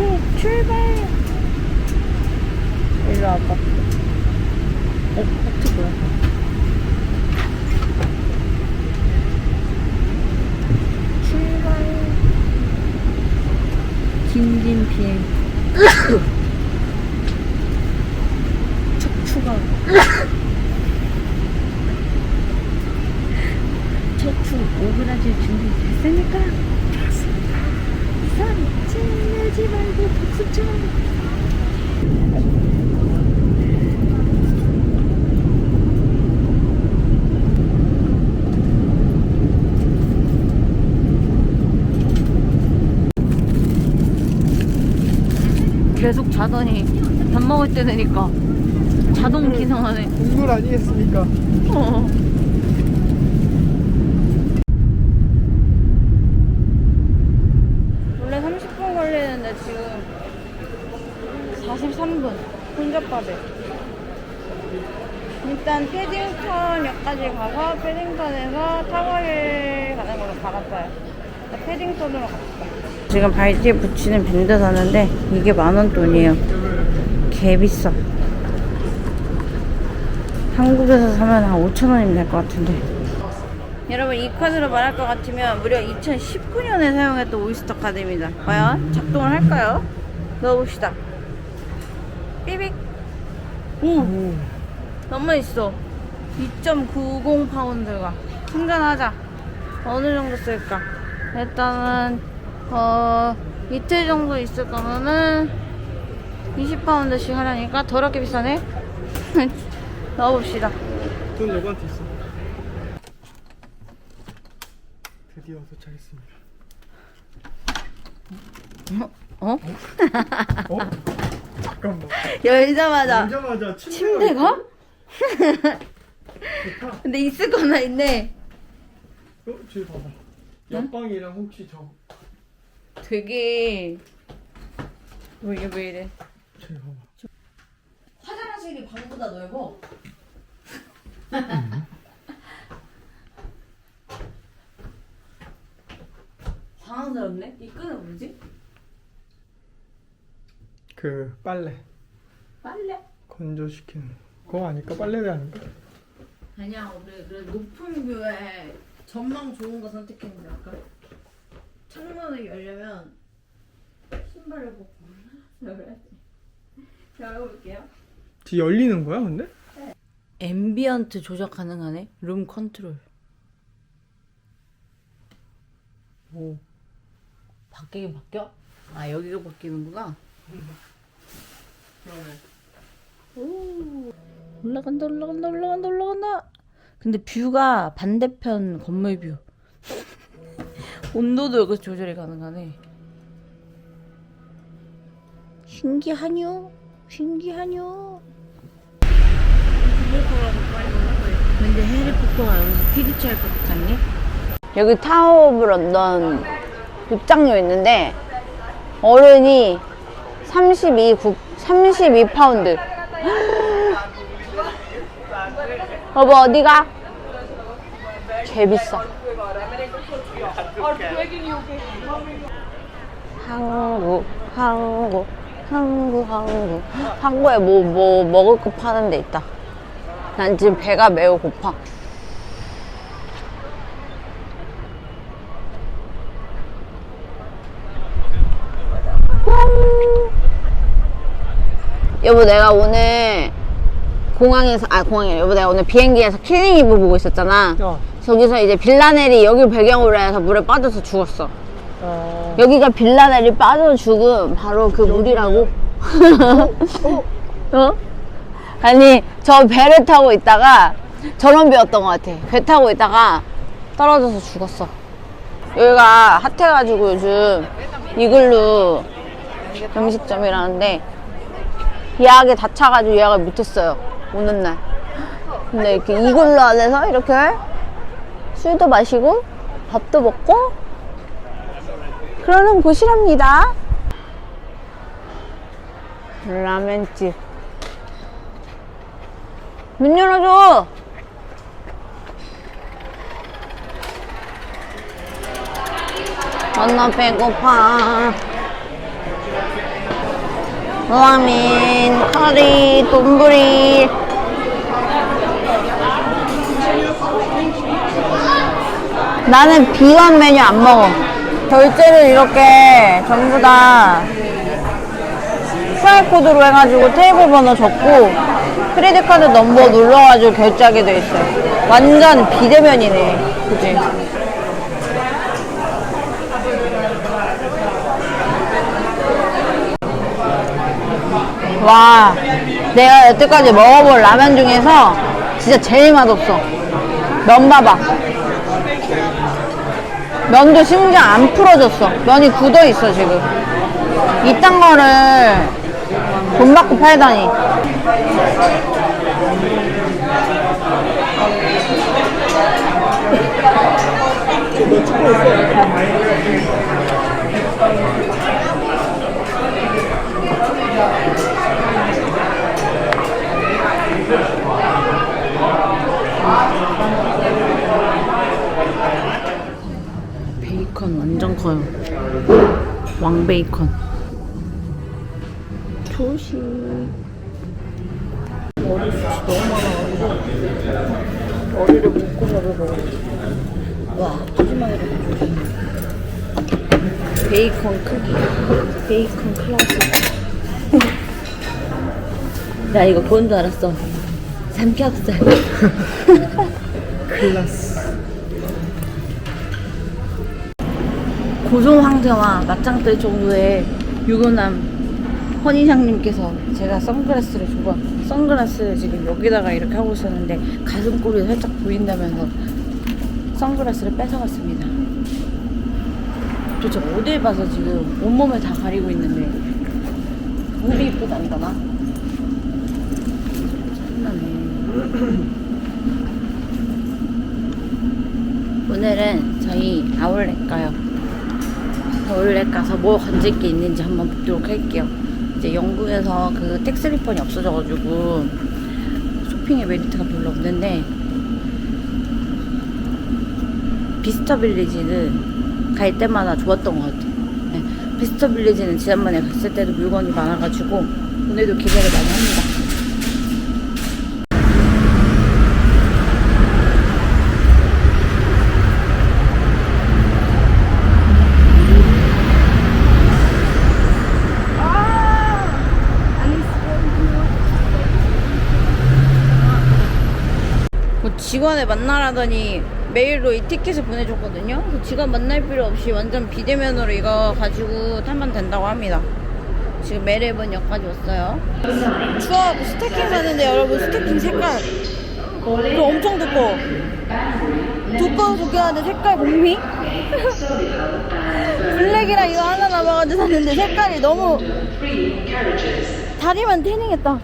파이팅 출발 일로 와봐 어? 하트 뭐야? 출발 긴긴 비행 척추가 척추 오그라질 준비 됐습니까? 됐습니다. 삼진 내지 말고 박수 쳐. 자더니 밥 먹을 때 되니까 자동 기상하네. 동물 아니겠습니까? 어. 원래 30분 걸리는데 지금 43분 혼잡밥에 일단 패딩턴역까지 가서 패딩턴에서 타워힐 가는 걸로 갈았어요 패딩턴으로 갑시다 지금 발뒤에 붙이는 밴드 사는데 이게 만원 돈이에요. 개 비싸. 한국에서 사면 한 5천원이면 될 것 같은데. 여러분 이 카드로 말할 것 같으면 무려 2019년에 사용했던 오이스터 카드입니다. 과연 작동을 할까요? 넣어봅시다. 삐빅. 오 너무 있어. 2.90 파운드가. 충전하자. 어느 정도 쓸까? 일단은 어 이틀 정도 있을 거면은 20파운드씩 하려니까 더럽게 비싸네 넣어봅시다 돈 여보한테 있어. 드디어 도착했습니다. 어? 어? 잠깐만. 열자마자 오자마자 침대가? 좋다. 근데 있을 거나 있네 어? 저기 봐봐. 옆방이랑 혹시 저 되게 뭐 이게 왜 이래. 화장실이 방보다 넓어 당황스럽네 이 끈은 뭐지? 그 빨래 빨래? 건조시키는 그거 아닐까? 빨래대 아닐까? 아니야 우리 그래 높은 뷰에 전망 좋은 거 선택했는데 아까 창문을 열려면 신발을 벗고 열어야지 열어볼게요 뒤 열리는 거야 근데? 앰비언트 조작 가능하네 룸 컨트롤 오. 바뀌긴 바뀌어? 아 여기가 바뀌는구나 그러네. 오 올라간다 올라간다 올라간다 올라간다 근데 뷰가 반대편 건물 뷰 온도도 여기서 조절이 가능하네 신기하뇨 신기하뇨 근데 해리포터가 여기서 퀴디치 할 것 같니? 여기 타워 오브 런던 입장료 있는데 어른이 32 국, 32파운드 여보 어디가? 개비싸. 한국 한국 한국 한국 한국에 뭐 뭐 먹을 거 파는 데 있다. 난 지금 배가 매우 고파. 여보 내가 오늘 공항에서 아 공항이 아니라. 여보 내가 오늘 비행기에서 킬링 이브 보고 있었잖아. 야. 저기서 이제 빌라넬이 여기 배경으로 해서 물에 빠져서 죽었어. 어. 여기가 빌라넬이 빠져 죽은 바로 그 물이라고? 어? 아니 저 배를 타고 있다가 저런 배였던 것 같아. 배 타고 있다가 떨어져서 죽었어. 여기가 핫해가지고 요즘 이글루 음식점이라는데 예약이 다 차가지고 예약을 못했어요. 오는 날. 근데 이렇게 이글루 안에서 이렇게 술도 마시고 밥도 먹고 그러는 곳이랍니다. 라멘집. 문 열어줘. 아, 나 배고파. 라면, 커리, 돈부리. 나는 비건 메뉴 안 먹어. 결제를 이렇게 전부 다 QR코드로 해가지고 테이블 번호 적고 크레딧 카드 넘버 눌러가지고 결제하게 돼 있어요. 완전 비대면이네. 그지? 와, 내가 여태까지 먹어본 라면 중에서 진짜 제일 맛없어. 면 봐봐. 면도 심지어 안 풀어졌어. 면이 굳어 있어, 지금. 이딴 거를 돈 받고 팔다니. 베이컨 완전 커요. 왕베이컨. 조시. 머리숱이 너무 많아가지고 머리를 묶고 먹어서 와 조심. 베이컨 크기. 베이컨 클라스. 나 이거 그건 줄 알았어. 삼겹살. 클라스. 고종 황제와 맞짱뜰 정도의 유부남 허니상님께서 제가 선글라스를 주고 선글라스를 지금 여기다가 이렇게 하고 있었는데 가슴골이 살짝 보인다면서 선글라스를 뺏어갔습니다. 도대체 어딜 봐서 지금 온몸을 다 가리고 있는데 무비 이쁘다니거나 참나네. 오늘은 저희 아울렛 가요. 아울렛 가서 뭐 건질 게 있는지 한번 보도록 할게요. 이제 영국에서 그 텍스 리펀이 없어져가지고 쇼핑의 메리트가 별로 없는데 비스터 빌리지는 갈 때마다 좋았던 것 같아요. 네, 비스터 빌리지는 지난번에 갔을 때도 물건이 많아가지고 오늘도 기대를 많이 합니다. 직원을 만나라더니 메일로 이 티켓을 보내줬거든요. 그래서 직원 만날 필요 없이 완전 비대면으로 이거 가지고 타면 된다고 합니다. 지금 메레본역까지 왔어요. 추워하고 스타킹 사는데 여러분 스타킹 색깔 이거 엄청 두꺼워. 두꺼워 두꺼워 하는데 색깔 공미? 블랙이랑 이거 하나 남아가지고 샀는데 색깔이 너무 다리만 태닝했다.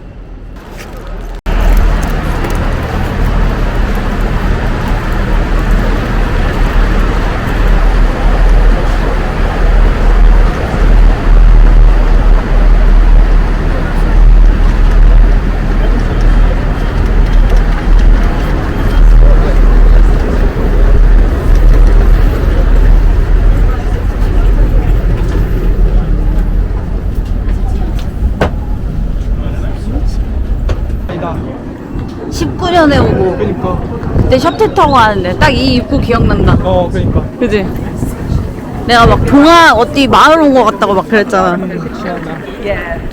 19년에 오고 그때 셔틀 타고 가는데 딱 이 입구 기억난다. 어, 그니까. 그지? 내가 막 동화 어디 마을 온 것 같다고 막 그랬잖아.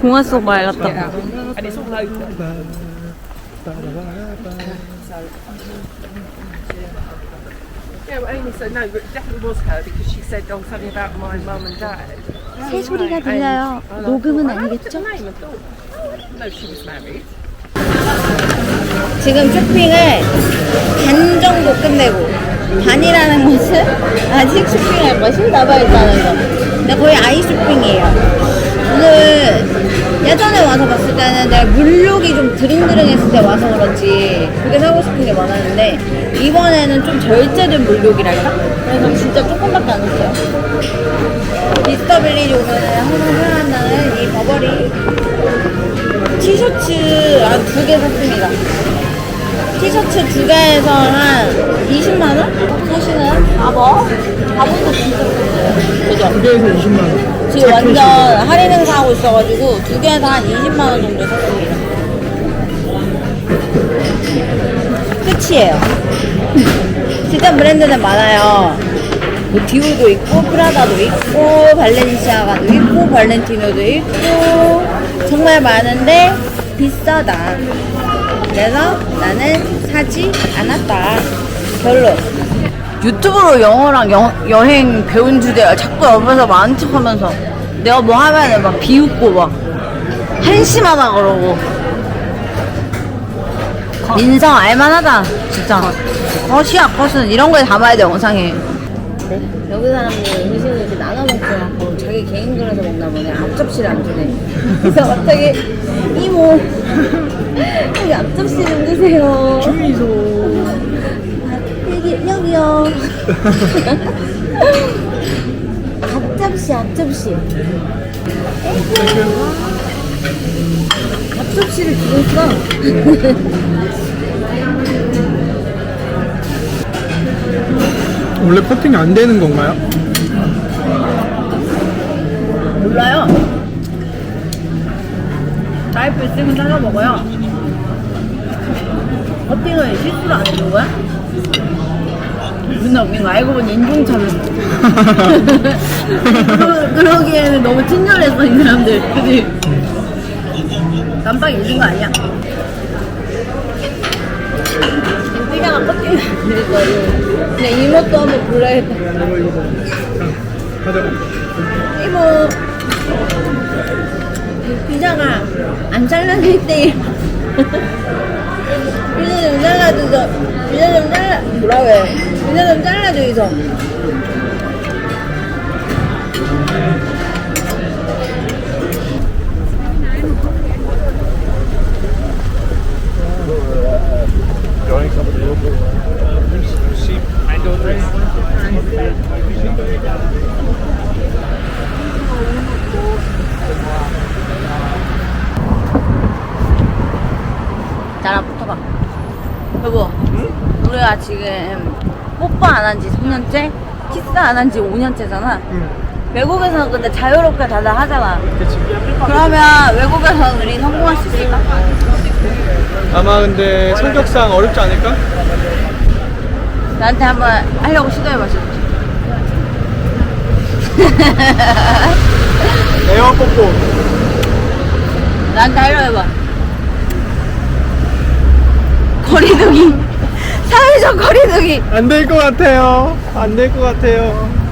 동화 속 마을 같다고. Yeah, well, Amy said no, but it definitely was her because she said oh, something about my mum and dad. 새 소리가 들려요. And I 녹음은 thought, I looked 아니겠죠? at the name and thought, oh, no, she was married. 지금 쇼핑을 반 정도 끝내고 반이라는 것은 아직 쇼핑할 것이 남아있다는 거. 근데 거의 아이 쇼핑이에요. 오늘 예전에 와서 봤을 때는 내가 물욕이 좀 드릉드릉했을 때 와서 그런지 그게 사고 싶은 게 많았는데 이번에는 좀 절제된 물욕이랄까? 그래서 진짜 조금밖에 안 샀어요. 미스터 빌리지 오면은 항상 생각난다는 이 버버리 티셔츠 한 두 개 샀습니다. 티셔츠 두 개에서 한 20만 원? 사시는 바버? 바보도 진짜. 그죠? 두 개에서 20만 원. 지금 완전 할인 행사하고 있어가지고 두 개에서 한 20만 원 정도 샀습니다. 끝이에요. 진짜 브랜드는 많아요. 뭐 디올도 있고 프라다도 있고 발렌시아가도 있고 발렌티노도 있고 정말 많은데 비싸다. 그래서 나는 사지 않았다. 결론. 유튜브로 영어랑 여, 여행 배운 주제야. 자꾸 옆에서 많은 척 하면서 내가 뭐 하면은 막 비웃고 막 한심하다 그러고 인성 알만하다 진짜 컷이야 컷은 이런 거에 담아야 돼 영상에 여기 사람들 음식을 이렇게 나눠 먹고 자기 개인 그릇에 먹나 보네 앞접시를 안 주네 그래서 갑자기 이모 여기 앞접시 좀 주세요 주의소. 여기 여기요 앞접시 앞접시 앞접시를 주고 있어 원래 커팅이 안 되는 건가요? 몰라요. 나이프 있으면 잘라 먹어요. 커팅을 실수로 안 해준 거야? 맨날 웃긴 거 알고 보니 인종차별. 그러, 그러기에는 너무 친절했어, 이 사람들. 그지? 깜빡 잊은 거 아니야? 삐가가 커팅 안될 거예요. 그냥 이모도 한번 불러야겠다. 이거 이거. 가져가. 이모 피자가 안 잘라져 있대 피자 좀 잘라줘서 피자 좀 잘라 뭐라고 해. 피자 좀 잘라줘 이서 지금 뽀뽀 안 한 지 3년째 키스 안 한 지 5년째잖아 외국에서는 근데 자유롭게 다들 하잖아 그치. 그러면 외국에서는 우리 성공할 수 있을까? 아마 근데 성격상 어렵지 않을까? 나한테 한번 하려고 시도해봐 지금 에어 뽀뽀. 나한테 하려고 해봐 거리두기 사회적 거리두기 안 될 것 같아요. 안 될 것 같아요.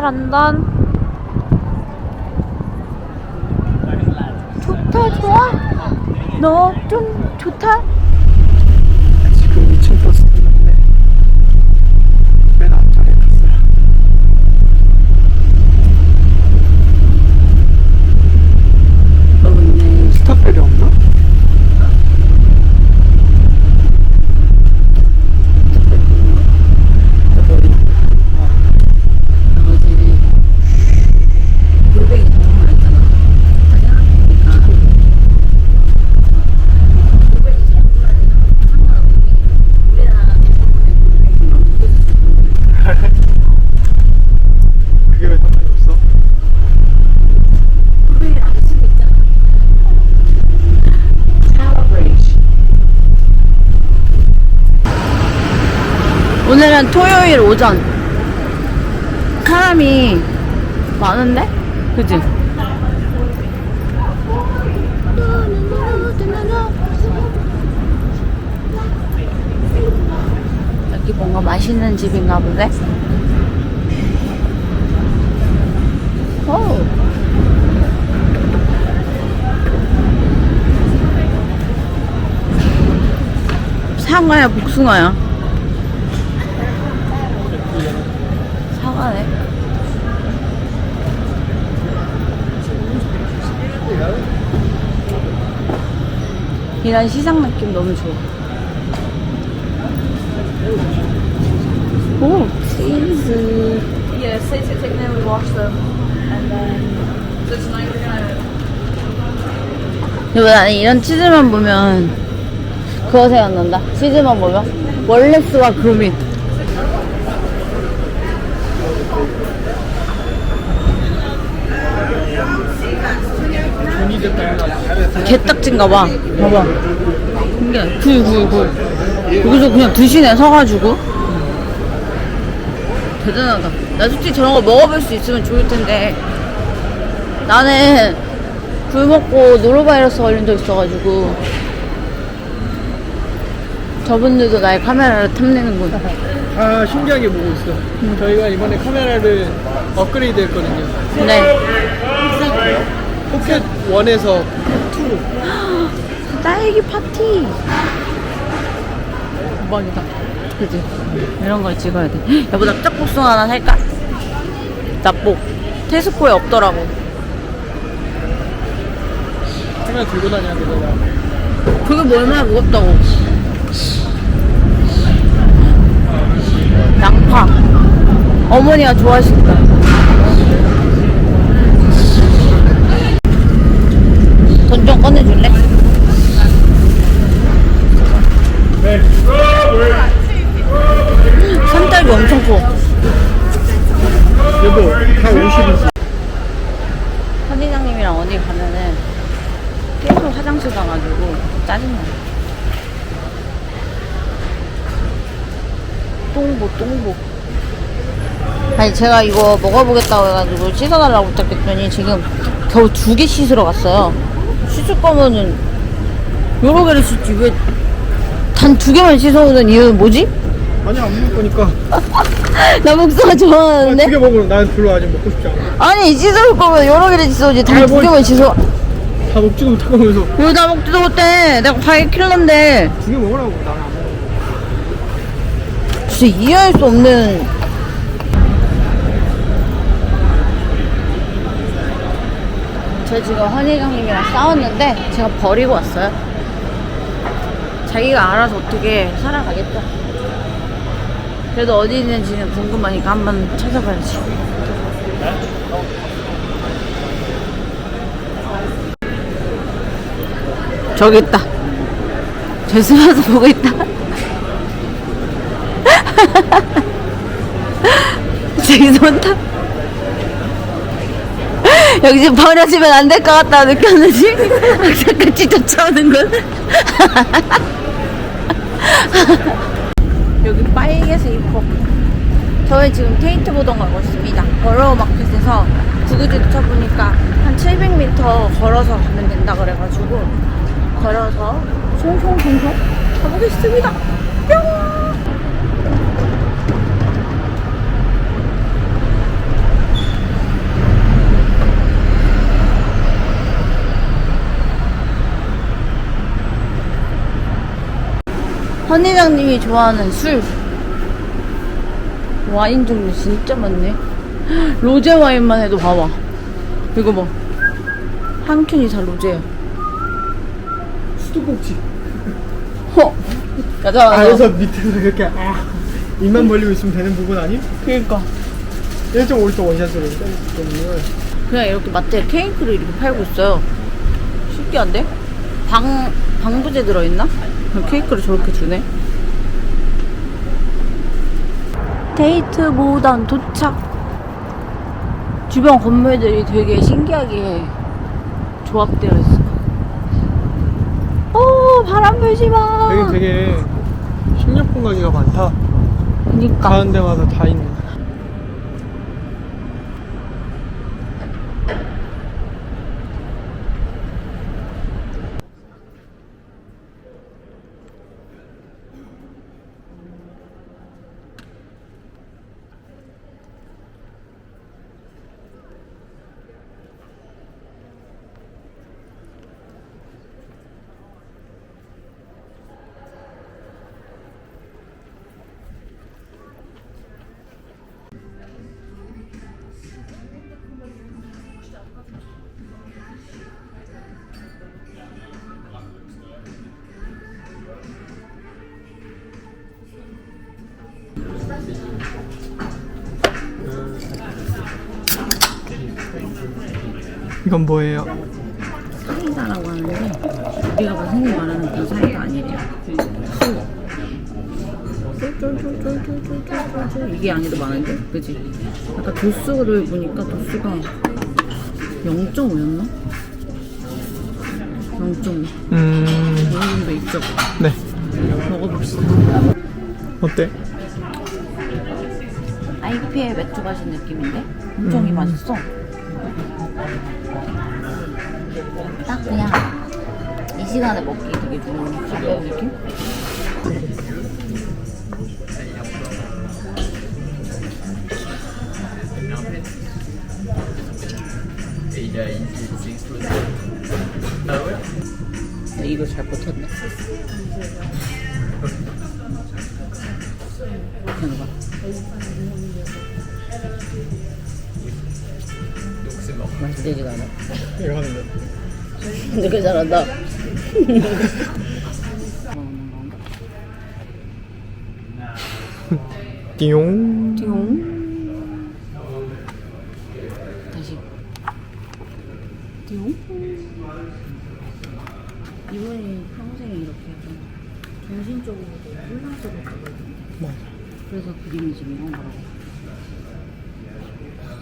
런던. 좋다 좋아? 너 좀 좋다 많은데? 그지? 여기 뭔가 맛있는 집인가 보네? 오! 사과야, 복숭아야? 사과네. 이런 시장 느낌 너무 좋아. 오, 치즈. Yeah, say to take them, we wash them, and then so tonight we're gonna. 그리고 나는 이런 치즈만 보면 그거 생각난다. 치즈만 보면 월레스와 그루민. 개딱지인가 봐. 봐봐. 이게 굴굴굴. 여기서 그냥 드시네 서가지고. 대단하다. 나 솔직히 저런 거 먹어볼 수 있으면 좋을 텐데. 나는 굴 먹고 노로바이러스 걸린 적 있어가지고. 저분들도 나의 카메라를 탐내는군. 아 신기한 게 보고 있어. 저희가 이번에 카메라를 업그레이드 했거든요. 네. 포켓 1에서 딸기 파티. 대박이다. 그지? 이런 걸 찍어야 돼. 여보, 납작복숭아 하나 살까? 납복. 테스코에 없더라고. 카메라 들고 다녀야 되잖아. 그게 뭐 얼마나 무겁다고. 양파. 어머니가 좋아하신다. 아니 제가 이거 먹어보겠다고 해가지고 씻어달라고 부탁했더니 지금 겨우 두 개 씻으러 갔어요. 씻을 거면은 여러 개를 씻지 왜 단 두 개만 씻어오는 이유는 뭐지? 아니 안 먹을 거니까. 나 목소가 좋아하는데? 두개 먹으면 난 별로 아직 먹고 싶지 않아. 아니 씻을 거면 여러 개를 씻어오지 단 아이, 두 뭘- 개만 씻어 다 먹지도 못하면서 왜나 먹지도 못해 내가 과일 킬러인데 두 개 먹으라고 나는 안 먹어. 진짜 이해할 수 없는 저 지금 헌혜경님이랑 싸웠는데 제가 버리고 왔어요. 자기가 알아서 어떻게 살아가겠죠 그래도 어디 있는지는 궁금하니까 한번 찾아봐야지. 저기 있다. 저 숨어서 보고 있다. 저기 손다 여기 지금 버려지면 안 될 것 같다 느꼈는지? 악착같이 쫓아오는 건? 여기 빨개서 이뻐 저희 지금 테이트 보던 가고 있습니다. 버러워 마켓에서 구글지도 쳐보니까 한 700m 걸어서 가면 된다 그래가지고 걸어서 송송송송 가보겠습니다 헌회장님이 좋아하는 술. 와인 종류 진짜 많네. 로제 와인만 해도 봐봐. 이거 봐한 캔이 다 로제야. 수도꼭지. 허 가자 가자. 안에서 밑에서 이렇게 아 입만 벌리고 있으면 되는 부분 아니? 그니까. 1.5리터 원샷으로 때문에. 그냥 이렇게 마트에 케이크를 이렇게 팔고 있어요. 신기한데? 방, 방부제 들어있나? 케이크를 저렇게 주네? 데이트 모단 도착. 주변 건물들이 되게 신기하게 조합되어 있어. 오 바람 불지마 여기 되게 식료품 가게가 많다. 그니까. 가는 데마다 다 있네. 이건 뭐예요? 사이다라고 하는데 우리가 뭐 흔히 말하는 그 사이다 아니래요. 이게 아니도 많은데, 그지? 아까 도수를 보니까 도수가 0.5였나? 0.5 음, 이 정도 있죠? 네. 먹어봅시다. 어때? IPA 맥주 마신 느낌인데? 엄청 이 맛있어. 딱 그냥 이 시간에 먹기 되게 좋은 가벼운 느낌? 야, 이거 잘 버텼네. 그냥 봐. 맛있지가 않아. 이거 하는 거. 되게 잘한다. 띠용. 띠용. 다시. 띠용. 이번이 평생에 이렇게 약간 정신적으로도. 맞아. 그래서 그림이 지금 이런 거라고.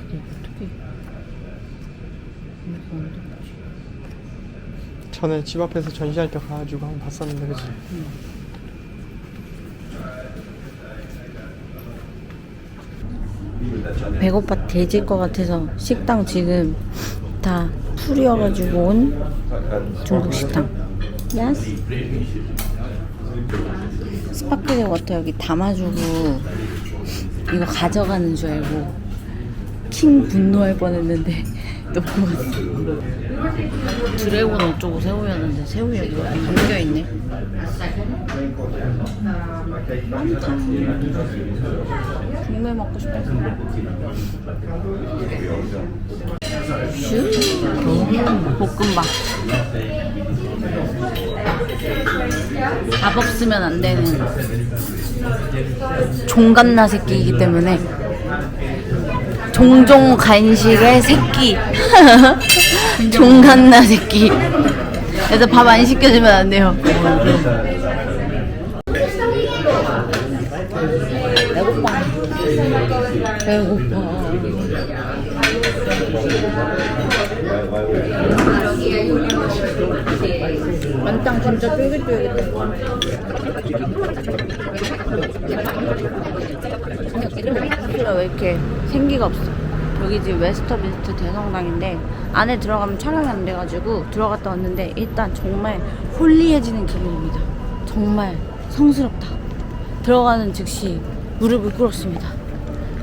이게 어떻게. 이렇게 안 되지? 전에 집 앞에서 전시할 때 가가지고 한번 봤었는데, 그치? 배고파 돼질 것 같아서 식당 지금 다 풀이어가지고 온 중국 식당. 야스. 스파클링 워터 여기 담아주고 이거 가져가는 줄 알고 킹 분노할 뻔했는데 놓고 왔어. 드래곤 어쩌고 새우였는데 새우 여기 담겨 있네. 국물 먹고 싶어서. 볶음밥. 밥 없으면 안 되는 종갓나 새끼이기 때문에 종종 간식의 새끼. 종갓나 새끼. 그래서 밥 안 시켜주면 안 돼요. 만땅 진짜 쫄깃쫄깃해. 학교가 왜 이렇게 생기가 없어 여기 지금 웨스터민스터 대성당인데 안에 들어가면 촬영이 안 돼가지고 들어갔다 왔는데 일단 정말 홀리해지는 기분입니다 정말 성스럽다 들어가는 즉시 무릎을 꿇었습니다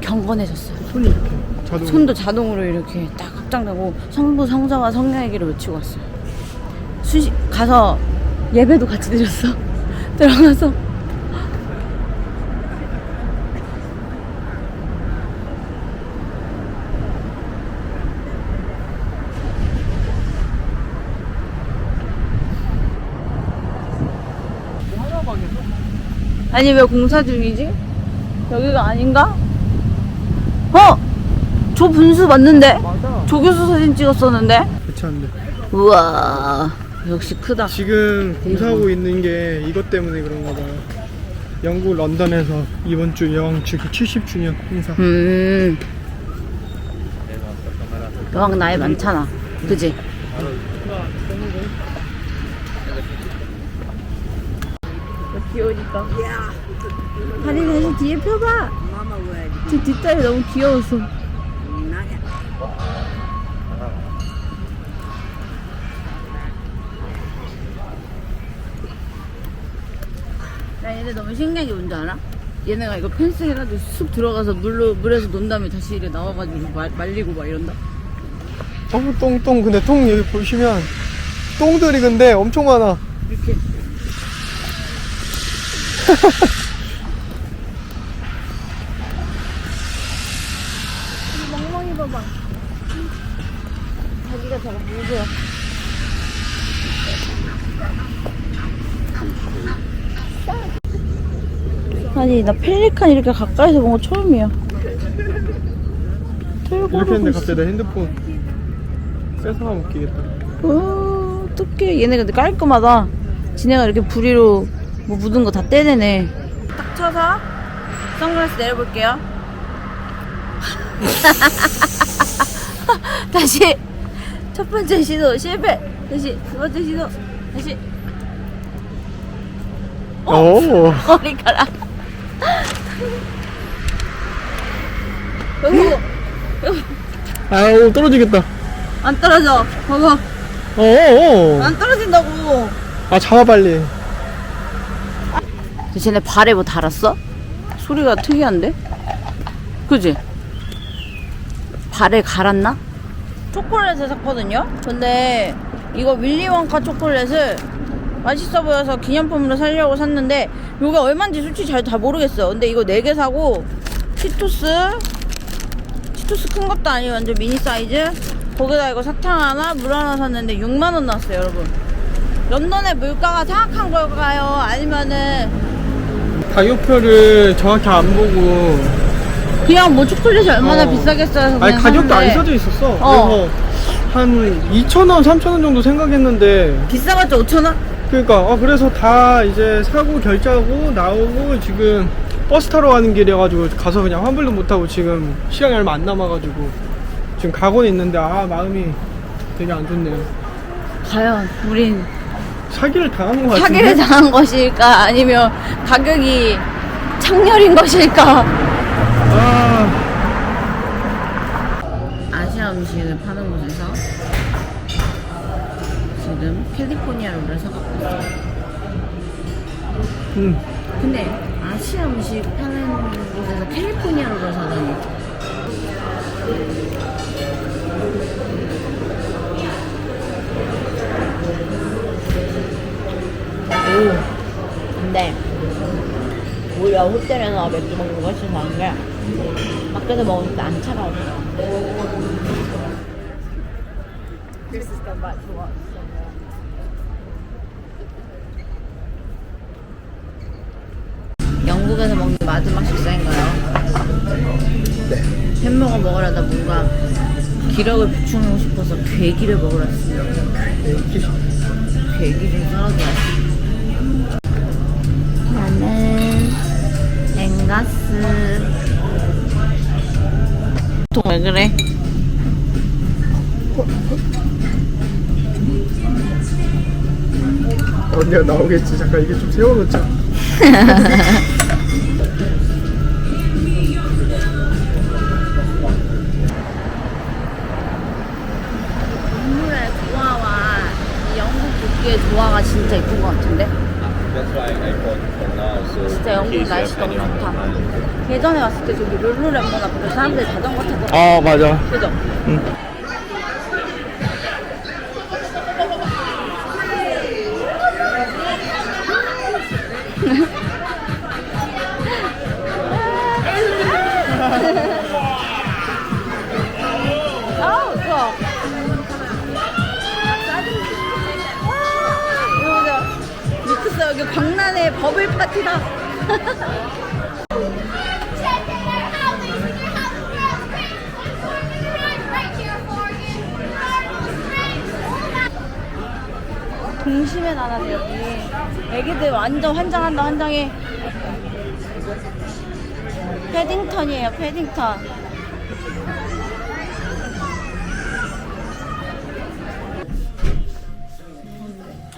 경건해졌어요 손이 이렇게 자동. 손도 자동으로 이렇게 딱 확장되고 성부 성자와 성녀에게로 외치고 왔어요. 수시 가서 예배도 같이 드렸어. 들어가서 아니 왜 공사 중이지? 여기가 아닌가? 어? 저 분수 맞는데? 맞아. 조 교수 사진 찍었었는데? 괜찮은데. 우와 역시 크다 지금 공사하고 있는 게 이것 때문에 그런가 봐요. 영국 런던에서 이번 주 여왕 주 70주년 행사. 음 여왕 나이 많잖아 그지? 귀여우니까 다리 다시 뒤에 펴봐 제 뒷다리 너무 귀여웠어 나 얘네 너무 신기한 게 뭔지 알아? 얘네가 이거 펜스 해가지고 쑥 들어가서 물로, 물에서 논 다음에 다시 이래 나와가지고 말, 말리고 막 이런다? 어, 똥, 똥. 근데 똥 여기 보시면 똥들이 근데 엄청 많아. 이렇게. 멍멍이 봐봐. 자기가 저거 무서워. 아니 나 펠리칸 이렇게 가까이서 본 거 처음이야. 털고 이렇게 했는데 갑자기 내 핸드폰 뺏어가면 웃기겠다. 어, 어떡해. 얘네 근데 깔끔하다. 지네가 이렇게 부리로 뭐 묻은 거 다 떼내네. 딱 쳐서 선글라스 내려볼게요. 다시 첫 번째 시도 실패. 다시 두 번째 시도 다시 오. 머리카락. 여보 아우 떨어지겠다. 안 떨어져. 봐봐 어. 안 떨어진다고. 아 잡아 빨리. 쟤네 발에 뭐 달았어? 소리가 특이한데? 그지? 발에 갈았나? 초콜릿을 샀거든요? 근데 이거 윌리원카 초콜릿을 맛있어 보여서 기념품으로 사려고 샀는데 이게 얼마인지 솔직히 잘 다 모르겠어 근데 이거 4개 사고 치토스 치토스 큰 것도 아니고 완전 미니 사이즈 거기다 이거 사탕 하나 물 하나 샀는데 6만원 나왔어요 여러분 런던의 물가가 정확한 걸까요? 아니면은 가격표를 정확히 안 보고 그냥 뭐 초콜릿이 얼마나 어. 비싸겠어요. 해서 아니 그냥 가격도 안 샀는데 써져 있었어. 어. 그래서 한 2,000원, 3,000원 정도 생각했는데 비싸봤자 5천 원? 그러니까 어, 그래서 다 이제 사고 결제하고 나오고 지금 버스 타러 가는 길이어가지고 가서 그냥 환불도 못하고 지금 시간이 얼마 안 남아가지고 지금 가고는 있는데 아 마음이 되게 안 좋네요. 과연 우린 사기를 당하는 것 같은데. 사기를 당한 것일까 아니면 가격이 창렬인 것일까? 아, 아시아 음식을 파는 곳에서 지금 캘리포니아 롤을 사갖고 있어요. 음. 근데 아시아 음식 파는 곳에서 캘리포니아 롤을 사다니. 근데 오히려 호텔에서 맥주 먹는 거 훨씬 나은 게 밖에서 먹으면 안 차가워. 영국에서 먹는 마지막 식사인가요? 네. 햄버거 먹으려다 뭔가 기력을 보충하고 싶어서 괴기를 먹으러 왔어요. 괴기 좀 썰어줘야지. 앵가스. 왜 그래? 언니가 나오겠지. 잠깐 이게 좀 세워놓자. 날씨 너무 좋다. 예전에 왔을 때 저기 룰루렘몬 앞에 사람들이 자전거 타고 아 맞아. 그죠? 아 한다 환장해. 패딩턴이에요 패딩턴.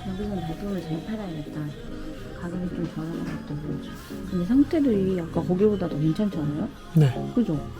여기서 물건을 잘 팔아야겠다. 가격이 좀 저렴한 것도 보여줘. 근데 상태들이 아까 거기보다 더 괜찮지 않아요? 네. 그죠?